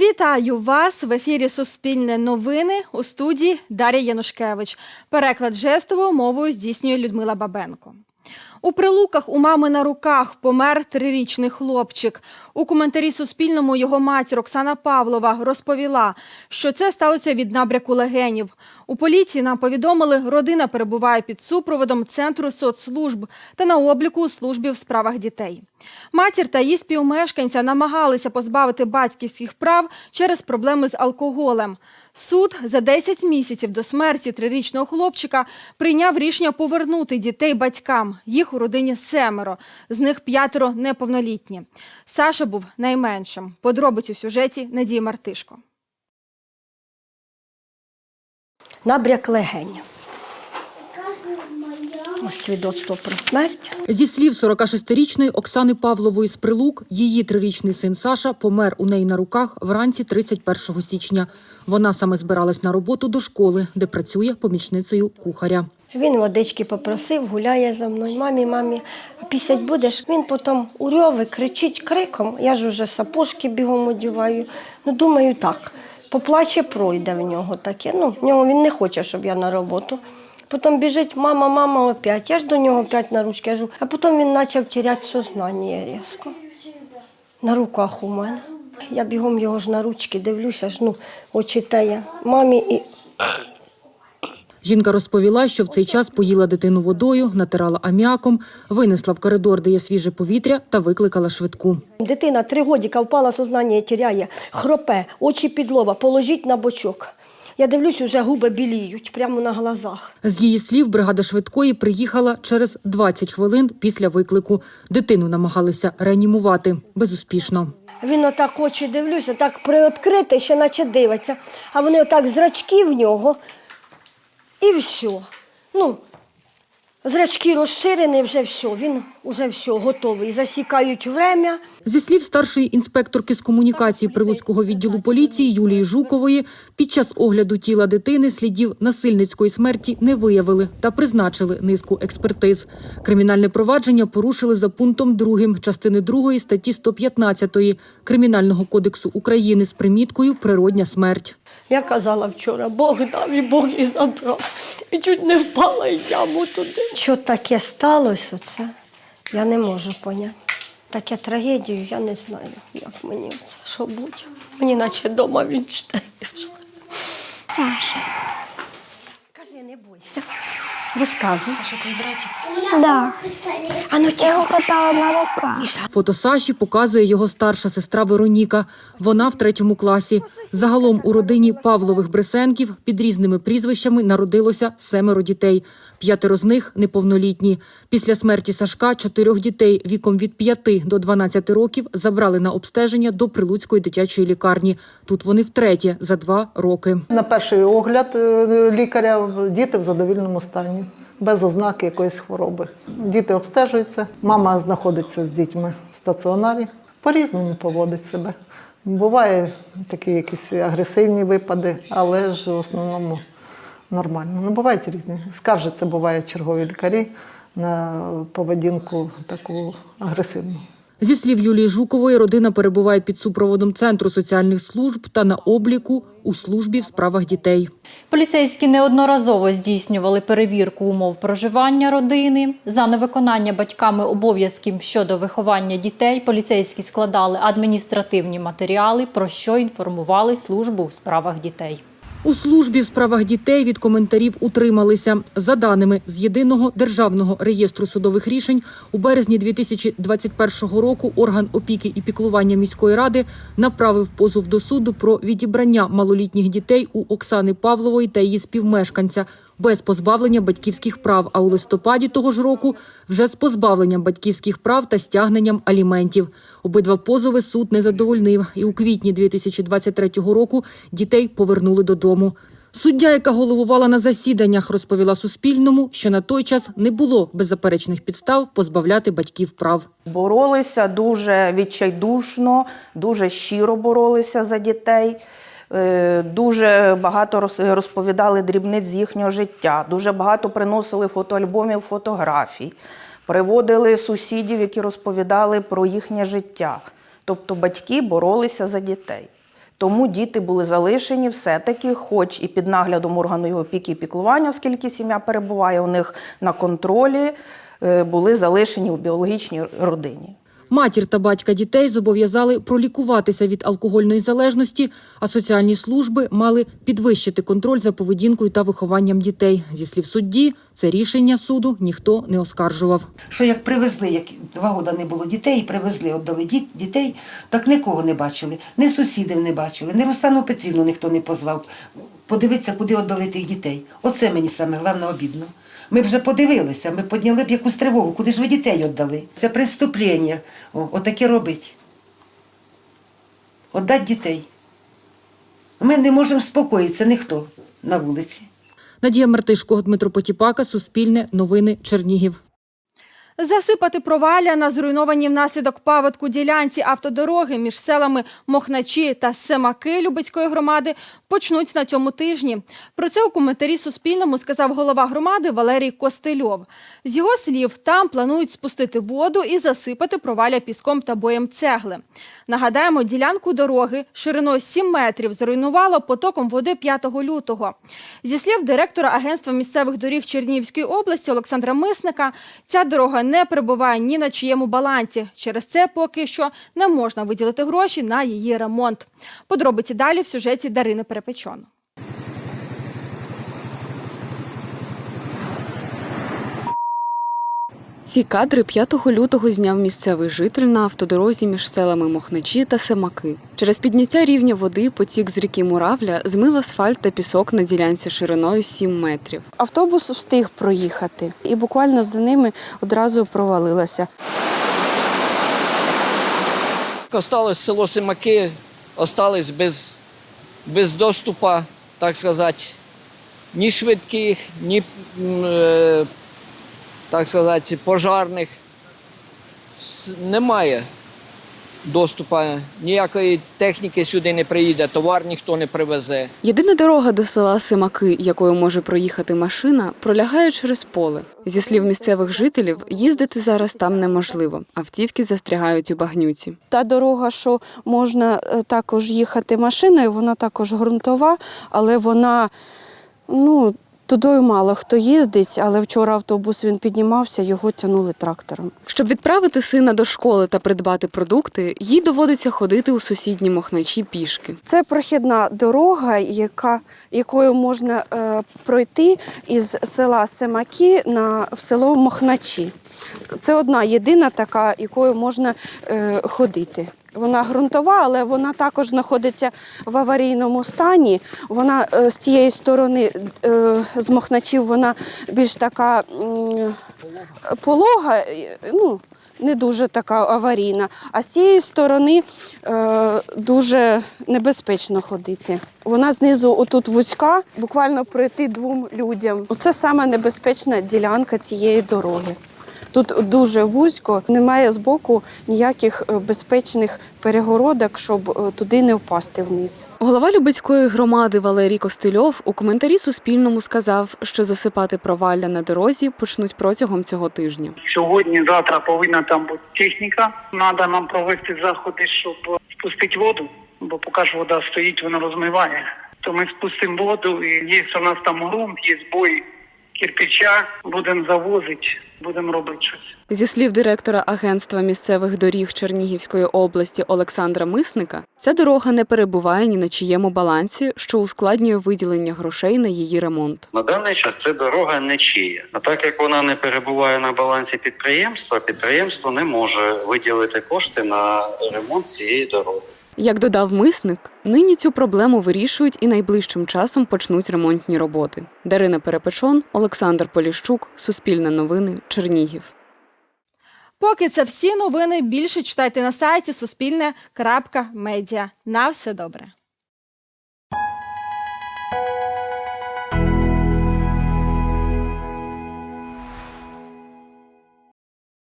Вітаю вас в ефірі Суспільне новини у студії Дар'я Янушкевич. Переклад жестовою мовою здійснює Людмила Бабенко. У прилуках у мами на руках помер трирічний хлопчик. У коментарі Суспільному його матір Оксана Павлова розповіла, що це сталося від набряку легенів. У поліції нам повідомили, родина перебуває під супроводом центру соцслужб та на обліку у службі в справах дітей. Матір та її співмешканця намагалися позбавити батьківських прав через проблеми з алкоголем. Суд за 10 місяців до смерті трирічного хлопчика прийняв рішення повернути дітей батькам. Їх у родині семеро, з них п'ятеро неповнолітні. Саша був найменшим. Подробиці в сюжеті Надії Мартишко. Набряк легень. Ось свідоцтво про смерть. Зі слів 46-річної Оксани Павлової з Прилук, її трирічний син Саша помер у неї на руках вранці 31 січня. Вона саме збиралась на роботу до школи, де працює помічницею кухаря. Він водички попросив, гуляє за мною. Мамі, мамі, а пісять будеш? Він потім урьови, кричить криком. Я ж уже сапожки бігом одіваю. Ну, думаю, так. Поплаче, пройде в нього таке. Ну, в нього він не хоче, щоб я на роботу. Потім біжить, мама, мама, опять. Я ж до нього опять на ручки кажу. А потім він почав теряти сознання різко. На руках у мене. Я бігом його ж на ручки дивлюся, ж, ну, очі теє. Мамі і Жінка розповіла, що в цей час поїла дитину водою, натирала аміаком, винесла в коридор, де є свіже повітря, та викликала швидку. Дитина три годіка впала, сознання тіряє, хропе, очі підлова, положіть на бочок. Я дивлюсь, уже губи біліють прямо на глазах. З її слів, бригада швидкої приїхала через 20 хвилин після виклику. Дитину намагалися реанімувати безуспішно. Він отак очі дивлюся, так приоткрите, ще наче дивиться. А вони отак зрачки в нього і все. Ну, зрачки розширені, вже все, він вже все готовий. Засікають время. Зі слів старшої інспекторки з комунікації Прилуцького відділу поліції Юлії Жукової, під час огляду тіла дитини слідів насильницької смерті не виявили та призначили низку експертиз. Кримінальне провадження порушили за пунктом 2 частини 2 статті 115 Кримінального кодексу України з приміткою Природня смерть. Я казала вчора, Бог дав і Бог і забрав. І чуть не впала і яму туди. Що таке сталося оце, я не можу поняти. Таке трагедію, я не знаю, як мені це, що буде. Мені наче вдома він читає. Саша. Кажи, не бойся. Розказуй. Да. А ну Я катала на руках. Фото Саші показує його старша сестра Вероніка. Вона в третьому класі. Загалом у родині Павлових Бресенків під різними прізвищами народилося семеро дітей. П'ятеро з них неповнолітні. Після смерті Сашка чотирьох дітей віком від 5 до 12 років забрали на обстеження до Прилуцької дитячої лікарні. Тут вони втретє за два роки. На перший огляд е, лікаря діти в задовільному стані, без ознак якоїсь хвороби. Діти обстежуються, мама знаходиться з дітьми в стаціонарі, по-різному поводить себе. Буває такі якісь агресивні випади, але ж в основному нормально. Ну, бувають різні. Скаржаться бувають чергові лікарі на поведінку таку агресивну. Зі слів Юлії Жукової, родина перебуває під супроводом центру соціальних служб та на обліку у службі в справах дітей. Поліцейські неодноразово здійснювали перевірку умов проживання родини. За невиконання батьками обов'язків щодо виховання дітей поліцейські складали адміністративні матеріали, про що інформували службу у справах дітей. У службі в справах дітей від коментарів утрималися. За даними з єдиного державного реєстру судових рішень, у березні 2021 року орган опіки і піклування міської ради направив позов до суду про відібрання малолітніх дітей у Оксани Павлової та її співмешканця без позбавлення батьківських прав. А у листопаді того ж року вже з позбавленням батьківських прав та стягненням аліментів. Обидва позови суд не задовольнив, і у квітні 2023 року дітей повернули додому. Суддя, яка головувала на засіданнях, розповіла Суспільному, що на той час не було беззаперечних підстав позбавляти батьків прав. Боролися дуже відчайдушно, дуже щиро боролися за дітей. Е, Дуже багато роз- розповідали дрібниць з їхнього життя, дуже багато приносили фотоальбомів фотографій, приводили сусідів, які розповідали про їхнє життя. Тобто батьки боролися за дітей. Тому діти були залишені все-таки, хоч і під наглядом органу опіки і піклування, оскільки сім'я перебуває у них на контролі, е, були залишені у біологічній родині. Матір та батька дітей зобов'язали пролікуватися від алкогольної залежності, а соціальні служби мали підвищити контроль за поведінкою та вихованням дітей. Зі слів судді, це рішення суду ніхто не оскаржував. що як привезли, як два роки не було дітей, привезли, діт- дітей, так нікого не бачили, ні сусідів не бачили, ні Рустану Петрівну ніхто не позвав. Подивитися, куди віддали тих дітей. Оце мені саме головне обідно. Ми вже подивилися, ми підняли б якусь тривогу, куди ж ви дітей віддали. Це преступлення. О, отаке робить. Отдать дітей. Ми не можемо спокоїтися, ніхто на вулиці. Надія Мартишко, Дмитро Потіпака, Суспільне, Новини, Чернігів. Засипати провалля на зруйнованій внаслідок паводку ділянці автодороги між селами Мохначі та Семаки Любецької громади почнуть на цьому тижні. Про це у коментарі Суспільному сказав голова громади Валерій Костельов. З його слів, там планують спустити воду і засипати провалля піском та боєм цегли. Нагадаємо, ділянку дороги шириною 7 метрів зруйнувало потоком води 5 лютого. Зі слів директора Агентства місцевих доріг Чернігівської області Олександра Мисника, ця дорога не перебуває ні на чиєму балансі. Через це поки що не можна виділити гроші на її ремонт. Подробиці далі в сюжеті Дарини Перепечон. Ці кадри 5 лютого зняв місцевий житель на автодорозі між селами Мохначі та Семаки. Через підняття рівня води потік з ріки Муравля змив асфальт та пісок на ділянці шириною 7 метрів. Автобус встиг проїхати, і буквально за ними одразу провалилася. Осталось село Симаки, остались без, без доступу, так сказати, ні швидких, ні, е, так сказати, пожарних. Немає доступу, ніякої техніки сюди не приїде, товар ніхто не привезе. Єдина дорога до села Семаки, якою може проїхати машина, пролягає через поле. Зі слів місцевих жителів, їздити зараз там неможливо. Автівки застрягають у багнюці. Та дорога, що можна е, також їхати машиною, вона також ґрунтова, але вона ну, тудою мало хто їздить, але вчора автобус він піднімався, його тягнули трактором. Щоб відправити сина до школи та придбати продукти, їй доводиться ходити у сусідні мохначі пішки. Це прохідна дорога, яка, якою можна е, пройти із села Семаки на, в село Мохначі. Це одна єдина така, якою можна е, ходити. Вона ґрунтова, але вона також знаходиться в аварійному стані. Вона е, з тієї сторони, е, з Мохначів, вона більш така полога, е, ну, не дуже така аварійна. А з цієї сторони дуже небезпечно ходити. Вона знизу отут вузька, буквально пройти двом людям. Це саме небезпечна ділянка цієї дороги. Тут дуже вузько, немає збоку ніяких е, безпечних перегородок, щоб е, туди не впасти вниз. Голова Любецької громади Валерій Костильов у коментарі Суспільному сказав, що засипати провалля на дорозі почнуть протягом цього тижня. Сьогодні, завтра повинна там бути техніка. Треба нам провести заходи, щоб спустити воду, бо поки ж вода стоїть, вона розмиває. То ми спустимо воду, і є у нас там ґрунт, є бой кирпича, будемо завозити, будемо робити щось. Зі слів директора агентства місцевих доріг Чернігівської області Олександра Мисника, ця дорога не перебуває ні на чиєму балансі, що ускладнює виділення грошей на її ремонт. На даний час це дорога не чия. А так як вона не перебуває на балансі підприємства, підприємство не може виділити кошти на ремонт цієї дороги. Як додав мисник, нині цю проблему вирішують і найближчим часом почнуть ремонтні роботи. Дарина Перепечон, Олександр Поліщук, Суспільне новини, Чернігів. Поки це всі новини. Більше читайте на сайті Суспільне.Медіа. На все добре.